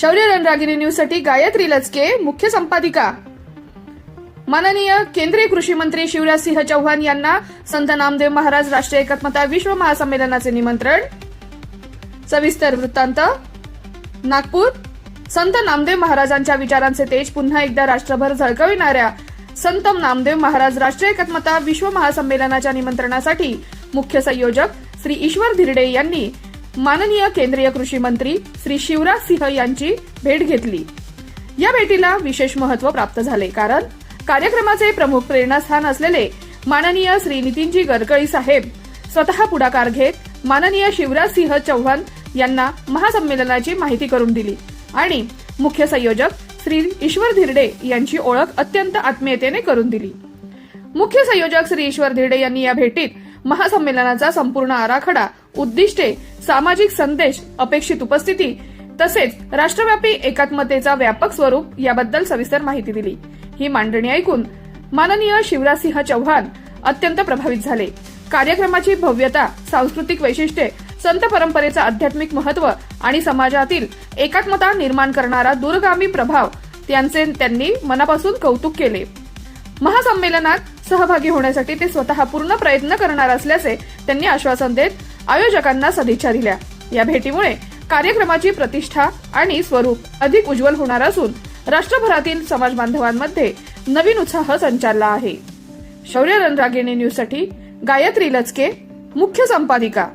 शौर्य रणरागिनी न्यूजसाठी गायत्री लचके मुख्य संपादिका. माननीय केंद्रीय कृषी मंत्री शिवराज सिंह चौहान यांना संत नामदेव महाराज राष्ट्रीय एकात्मता विश्व महासंमेलनाचे निमंत्रण. सविस्तर वृत्तांत. नागपूर. संत नामदेव महाराजांच्या विचारांचे तेज पुन्हा एकदा राष्ट्रभर झळकविणाऱ्या संत नामदेव महाराज राष्ट्रीय एकात्मता विश्व महासंमेलनाच्या निमंत्रणासाठी मुख्य संयोजक श्री ईश्वर धिरडे यांनी माननीय केंद्रीय कृषी मंत्री श्री शिवराज सिंह यांची भेट घेतली. या भेटीला विशेष महत्त्व प्राप्त झाले कारण कार्यक्रमाचे प्रमुख प्रेरणास्थान असलेले माननीय श्री नितीनजी गडकरी साहेब स्वतः पुढाकार घेत माननीय शिवराज सिंह चौहान यांना महासंमेलनाची माहिती करून दिली आणि मुख्य संयोजक श्री ईश्वर धिरडे यांची ओळख अत्यंत आत्मीयतेने करून दिली. मुख्य संयोजक श्री ईश्वर धिरडे यांनी या भेटीत महासंमेलनाचा संपूर्ण आराखडा उद्दिष्टे सामाजिक संदेश अपेक्षित उपस्थिती तसेच राष्ट्रव्यापी एकात्मतेचा व्यापक स्वरूप याबद्दल सविस्तर माहिती दिली. ही मांडणी ऐकून माननीय शिवराजसिंह चौहान अत्यंत प्रभावित झाले. कार्यक्रमाची भव्यता सांस्कृतिक वैशिष्ट्ये संत परंपरेचं आध्यात्मिक महत्त्व आणि समाजातील एकात्मता निर्माण करणारा दूरगामी प्रभाव यांचे त्यांनी मनापासून कौतुक केले. महासंमेलनात सहभागी होण्यासाठी ते स्वतः पूर्ण प्रयत्न करणार असल्याचे त्यांनी आश्वासन देत आयोजकांना सदिच्छा दिल्या. या भेटीमुळे कार्यक्रमाची प्रतिष्ठा आणि स्वरूप अधिक उज्ज्वल होणार असून राष्ट्रभरातील समाज बांधवांमध्ये नवीन उत्साह संचारला आहे. शौर्य रणरागिणी न्यूजसाठी गायत्री लचके मुख्य संपादिका.